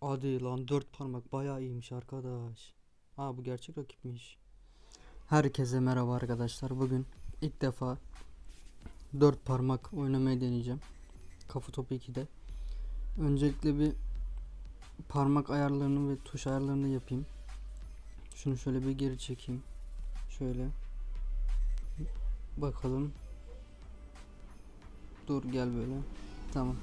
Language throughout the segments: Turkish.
Hadi lan dört parmak bayağı iyiymiş arkadaş. Ha bu gerçek rakipmiş. Herkese merhaba arkadaşlar. Bugün ilk defa dört parmak oynamayı deneyeceğim. Kafa topu 2'de. Öncelikle bir parmak ayarlarını ve tuş ayarlarını yapayım. Şunu şöyle bir geri çekeyim. Şöyle. Bakalım. Dur gel böyle. Tamam.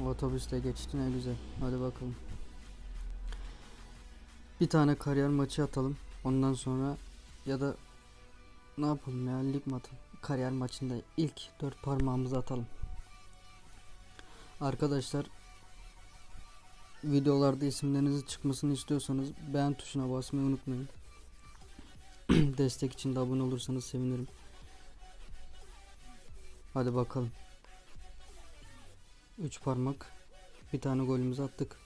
Otobüste geçti ne güzel. Hadi bakalım. Bir tane kariyer maçı atalım. Ondan sonra ya da ne yapalım ya lig atalım? Kariyer maçında ilk dört parmağımızı atalım. Arkadaşlar videolarda isimlerinizin çıkmasını istiyorsanız beğen tuşuna basmayı unutmayın. Destek için de abone olursanız sevinirim. Hadi bakalım. 3 parmak. Bir tane golümüzü attık.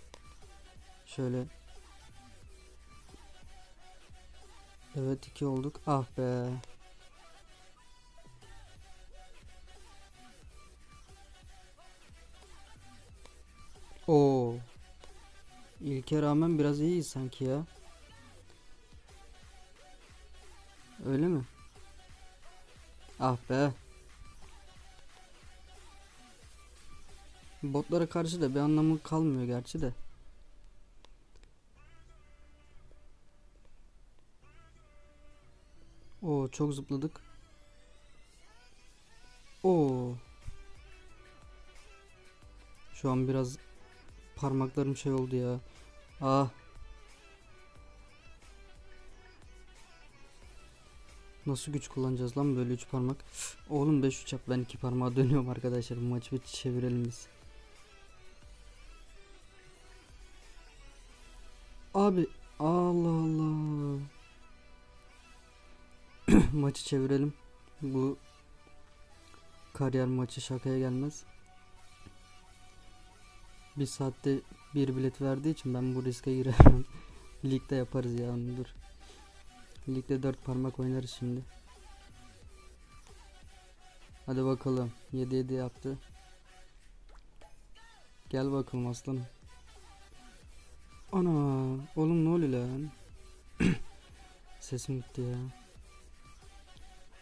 Şöyle. Evet iki olduk. Ah be. Oo. İlke rağmen biraz iyiyiz sanki ya. Öyle mi? Ah be. Botlara karşı da bir anlamı kalmıyor gerçi de. Oo çok zıpladık. Oo. Şu an biraz parmaklarım şey oldu ya. Ah. Nasıl güç kullanacağız lan böyle üç parmak? Oğlum 5 3 yap ben iki parmağa dönüyorum arkadaşlar. Bu maçı bir çevirelim biz. Abi Allah Allah. Maçı çevirelim. Bu kariyer maçı şakaya gelmez. Bir saatte bir bilet verdiği için ben bu riske giremem. Ligde yaparız ya dur. Ligde dört parmak oynarız şimdi. Hadi bakalım. 7 7 yaptı. Gel bakalım aslanım. Ana oğlum ne oluyor lan? Sesim gitti ya.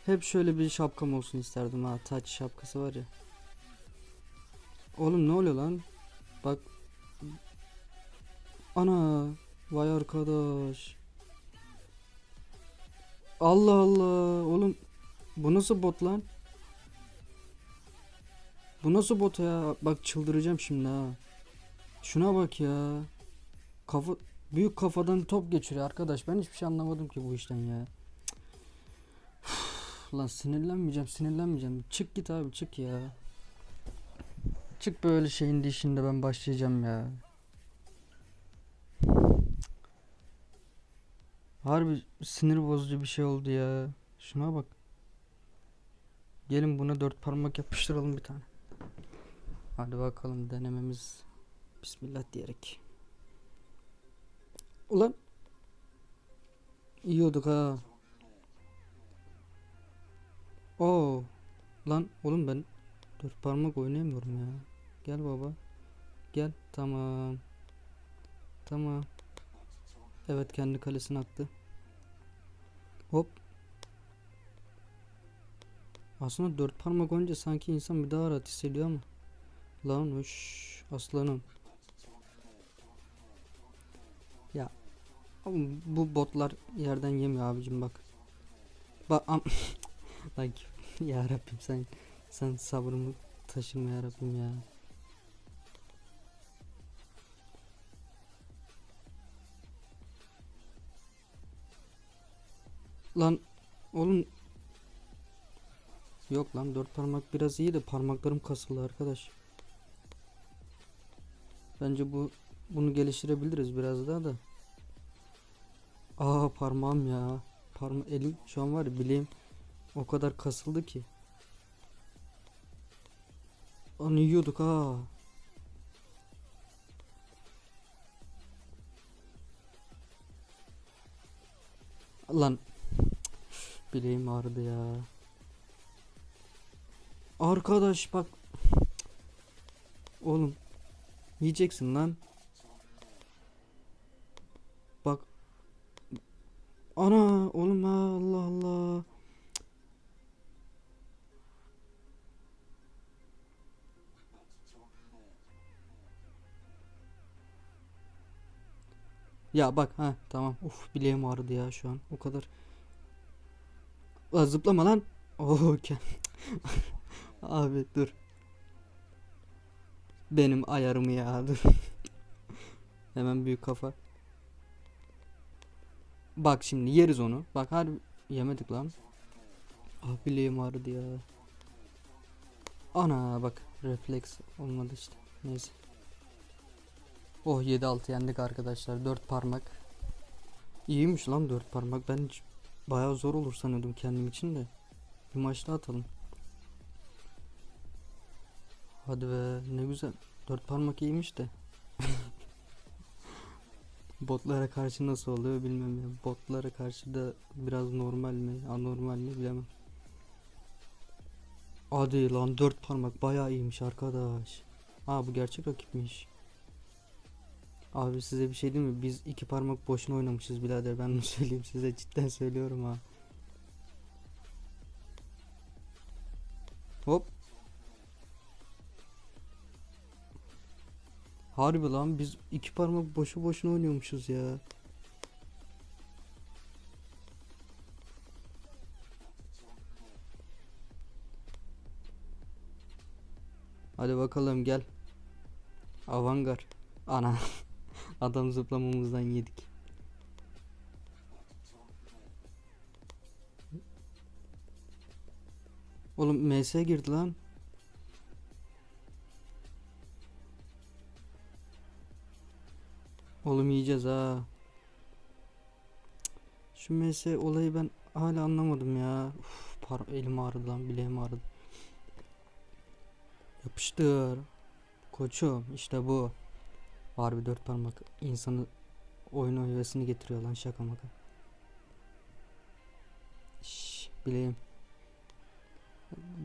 Hep şöyle bir şapkam olsun isterdim ha. Taç şapkası var ya. Oğlum ne oluyor lan? Bak. Ana. Vay arkadaş. Allah Allah. Oğlum bu nasıl bot lan? Bu nasıl bot ya? Bak çıldıracağım şimdi ha. Şuna bak ya. Kafa büyük kafadan top geçiriyor arkadaş. Ben hiçbir şey anlamadım ki bu işten ya. Üf, Lan sinirlenmeyeceğim, sinirlenmeyeceğim. Çık git abi, çık ya. Çık böyle şeyin dişinde ben başlayacağım ya. Harbi sinir bozucu bir şey oldu ya. Şuna bak. Gelin buna dört parmak yapıştıralım bir tane. Hadi bakalım denememiz. Bismillah diyerek. Ulan. Yiyorduk ha. Oo. Lan oğlum ben dört parmak oynayamıyorum ya. Gel baba. Gel. Tamam. Tamam. Evet kendi kalesine attı. Hop. Aslında dört parmak önce sanki insan bir daha rahat hissediyor ama. Lan uş aslanım. Oğlum bu botlar yerden yemiyor abicim bak. Bak am Lan ya Rabbim sen sen sabrımı taşırma ya Rabbim ya. Lan oğlum Yok lan dört parmak biraz iyi de parmaklarım kasıldı arkadaş. Bence bu bunu geliştirebiliriz biraz daha da. Aa parmağım ya. Parma elim şu an var ya bileğim o kadar kasıldı ki. Onu yiyorduk ha. Lan bileğim ağrıdı ya. Arkadaş bak Oğlum. Yiyeceksin lan. Bak. Ana oğlum Allah Allah. Ya bak ha tamam. Uf bileğim ağrıdı ya şu an. O kadar. Lan zıplama lan. Oo. Abi dur. Benim ayarımı ya dur. Hemen büyük kafa. Bak şimdi yeriz onu. Bak harbi yemedik lan. Ah bileğim ağrıdı ya. Ana bak refleks olmadı işte. Neyse. Oh 7-6 yendik arkadaşlar. 4 parmak. İyiymiş lan 4 parmak. Ben hiç bayağı zor olur sanıyordum kendim için de. Bir maçta atalım. Hadi be ne güzel. 4 parmak iyiymiş de. Botlara karşı nasıl oluyor bilmem ya. Botlara karşı da biraz normal mi anormal mi bilemem. Hadi lan 4 parmak bayağı iyiymiş arkadaş. Aa bu gerçek rakipmiş. Abi size bir şey diyeyim mi? Biz iki parmak boşuna oynamışız birader. Ben bunu söyleyeyim size cidden söylüyorum ha. Hop. Harbi lan biz iki parmak boşu boşuna oynuyormuşuz ya. Hadi bakalım gel. Avangar. Ana. Adam zıplamamızdan yedik. Oğlum MS girdi lan. Oğlum yiyeceğiz ha. Şu MS olayı ben hala anlamadım ya. Uf, par elim ağrıdı lan bileğim ağrıdı. Yapıştır. Koçum işte bu. Harbi dört parmak insanı oyun hevesini getiriyor lan şaka maka. Şş, bileğim.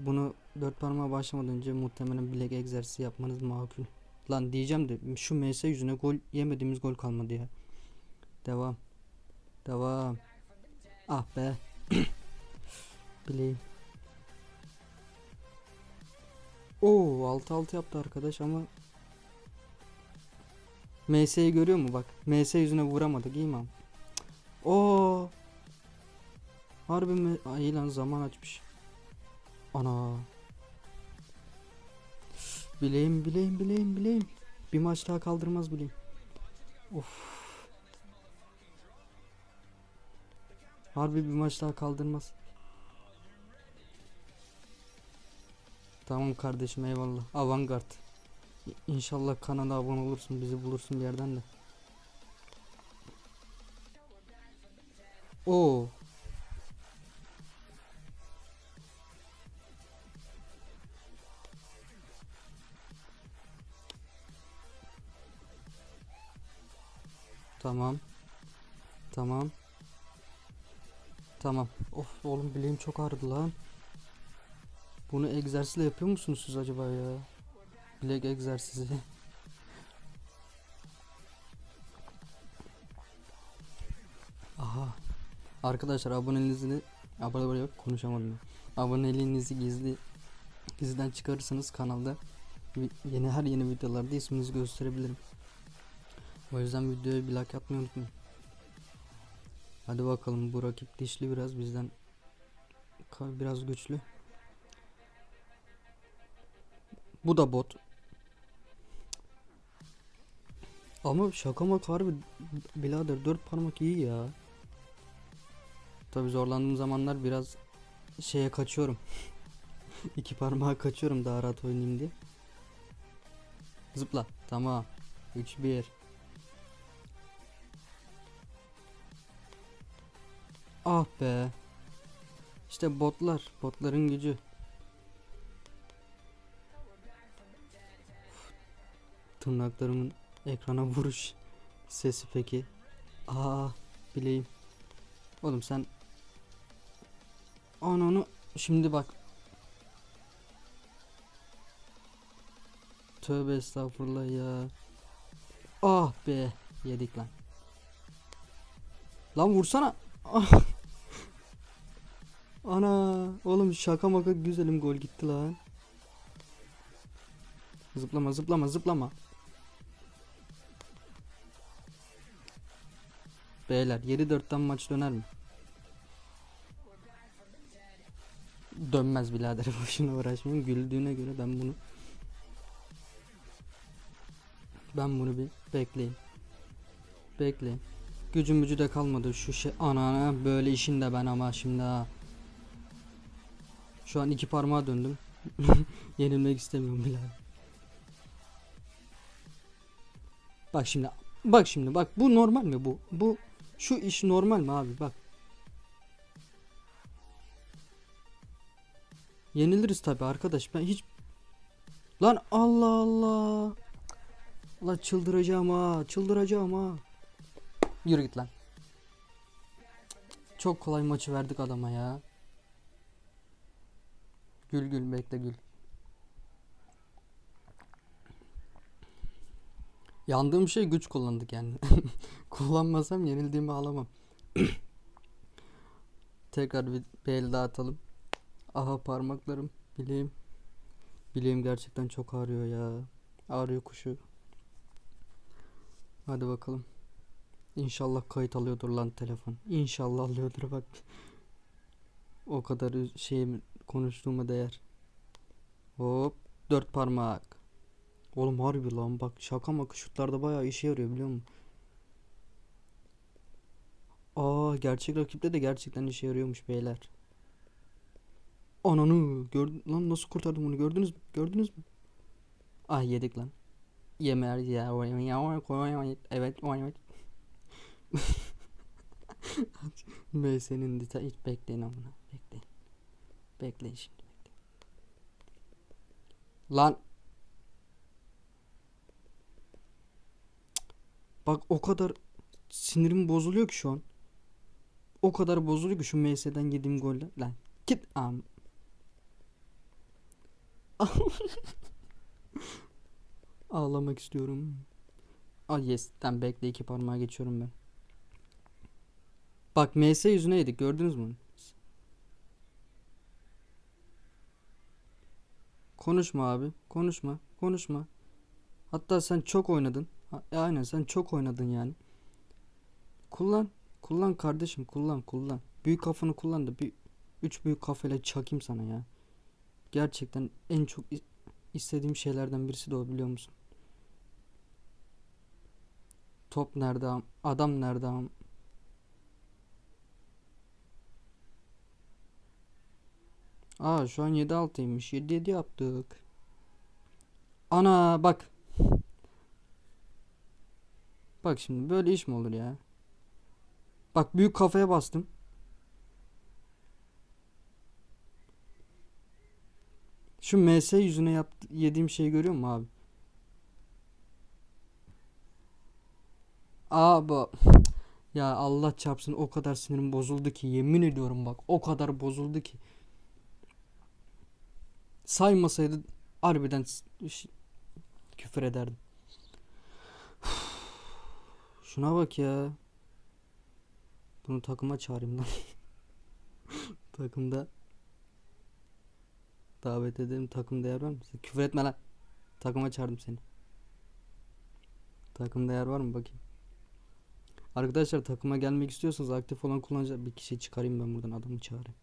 Bunu dört parmağa başlamadan önce muhtemelen bilek egzersizi yapmanız makul. Lan diyeceğim de şu MS yüzüne gol yemediğimiz gol kalmadı ya. Devam. Devam. Ah be. Bileğim. Oo 6-6 yaptı arkadaş ama MS'yi görüyor mu bak. MS yüzüne vuramadık iyi mi? Oo. Harbi mi? Ay lan zaman açmış. Ana. Bileğim bileğim bileğim bileğim. Bir maç daha kaldırmaz bileğim. Of. Harbi bir maç daha kaldırmaz. Tamam kardeşim eyvallah. Avantgard. İnşallah kanala abone olursun. Bizi bulursun bir yerden de. Oo. Tamam. Tamam. Tamam. Of oğlum bileğim çok ağrıdı lan. Bunu egzersizle yapıyor musunuz siz acaba ya? Bilek egzersizi. Aha. Arkadaşlar aboneliğinizi abone yok konuşamadım. Aboneliğinizi gizli gizliden çıkarırsanız kanalda yeni her yeni videolarda isminizi gösterebilirim. O yüzden videoya bir like atmayı unutmayın. Hadi bakalım bu rakip dişli biraz bizden biraz güçlü. Bu da bot. Ama şaka maka harbi birader dört parmak iyi ya. Tabi zorlandığım zamanlar biraz şeye kaçıyorum. İki parmağa kaçıyorum daha rahat oynayayım diye. Zıpla. Tamam. 3 1 Ah be. İşte botlar, botların gücü. Tırnaklarımın ekrana vuruş sesi peki. Aa bileğim. Oğlum sen Ananı şimdi bak. tövbe estağfurullah ya. Ah be. Yedik lan. Lan vursana. Ah. Ana. Oğlum şaka maka güzelim gol gitti lan. Zıplama zıplama zıplama. Beyler 7-4'ten maç döner mi? Dönmez birader boşuna uğraşmayın. Güldüğüne göre ben bunu ben bunu bir bekleyeyim. Bekleyin. Gücüm gücü de kalmadı şu şey ana böyle işin de ben ama şimdi ha. Şu an iki parmağa döndüm. Yenilmek istemiyorum birader. Bak şimdi bak şimdi bak bu normal mi bu? Bu şu iş normal mi abi bak. Yeniliriz tabi arkadaş ben hiç Lan Allah Allah Allah çıldıracağım ha çıldıracağım ha Yürü git lan Çok kolay maçı verdik adama ya Gül gül bekle gül Yandığım şey güç kullandık yani. Kullanmasam yenildiğimi alamam. Tekrar bir, bir el daha atalım. Aha parmaklarım, bileğim. Bileğim gerçekten çok ağrıyor ya. Ağrıyor kuşu. Hadi bakalım. İnşallah kayıt alıyordur lan telefon. İnşallah alıyordur bak. O kadar şey konuştuğuma değer. Hop. Dört parmak. Oğlum harbi lan bak şaka maka şutlarda bayağı işe yarıyor biliyor musun? Aa gerçek rakipte de gerçekten işe yarıyormuş beyler. Ananı gördün lan nasıl kurtardım onu gördünüz mü? Gördünüz mü? Ah yedik lan. Yemer ya evet evet. MS'nin detay hiç bekleyin amına bekleyin. Bekleyin şimdi. Lan Bak o kadar sinirim bozuluyor ki şu an. O kadar bozuluyor ki şu MS'den yediğim golle. Lan git am. Ağlamak istiyorum. Ay yes. Tamam bekle iki parmağa geçiyorum ben. Bak MS yüzüne yedik gördünüz mü? Konuşma abi. Konuşma. Konuşma. Hatta sen çok oynadın. Ha, e, aynen sen çok oynadın yani. Kullan. Kullan kardeşim kullan kullan. Büyük kafanı kullan da bir üç büyük kafayla çakayım sana ya. Gerçekten en çok istediğim şeylerden birisi de o biliyor musun? Top nerede? am- Adam nerede? Aa şu an 7-6'ymış. 7-7 yaptık. Ana bak. Bak şimdi böyle iş mi olur ya? Bak büyük kafaya bastım. Şu MS yüzüne yaptı, yediğim şeyi görüyor musun abi? Abi ya Allah çarpsın o kadar sinirim bozuldu ki yemin ediyorum bak o kadar bozuldu ki. Saymasaydı harbiden küfür ederdim. Şuna bak ya. Bunu takıma çağırayım lan. Takımda davet edelim. Takım değer var mı? Küfür etme lan. Takıma çağırdım seni. Takım değer var mı bakayım. Arkadaşlar takıma gelmek istiyorsanız aktif olan kullanıcı bir kişi çıkarayım ben buradan adamı çağırayım.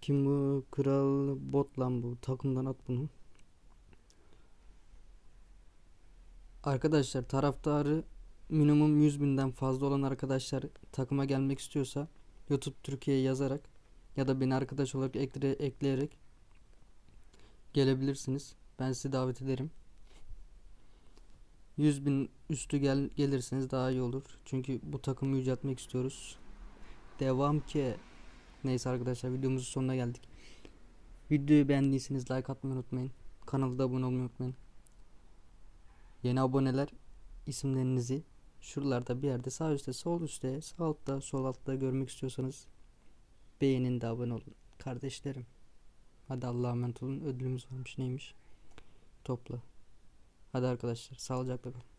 Kim bu? Kral bot lan bu. Takımdan at bunu. Arkadaşlar taraftarı minimum 100 binden fazla olan arkadaşlar takıma gelmek istiyorsa YouTube Türkiye yazarak ya da beni arkadaş olarak ekle, ekleyerek gelebilirsiniz. Ben sizi davet ederim. 100 bin üstü gel, gelirseniz daha iyi olur. Çünkü bu takımı yüceltmek istiyoruz. Devam ki. Neyse arkadaşlar videomuzun sonuna geldik. Videoyu beğendiyseniz like atmayı unutmayın. Kanala da abone olmayı unutmayın. Yeni aboneler isimlerinizi şuralarda bir yerde sağ üstte, sol üstte, sağ altta, sol altta görmek istiyorsanız beğenin de abone olun. Kardeşlerim. Hadi Allah'a emanet olun. Ödülümüz varmış neymiş? Topla. Hadi arkadaşlar sağlıcakla kalın.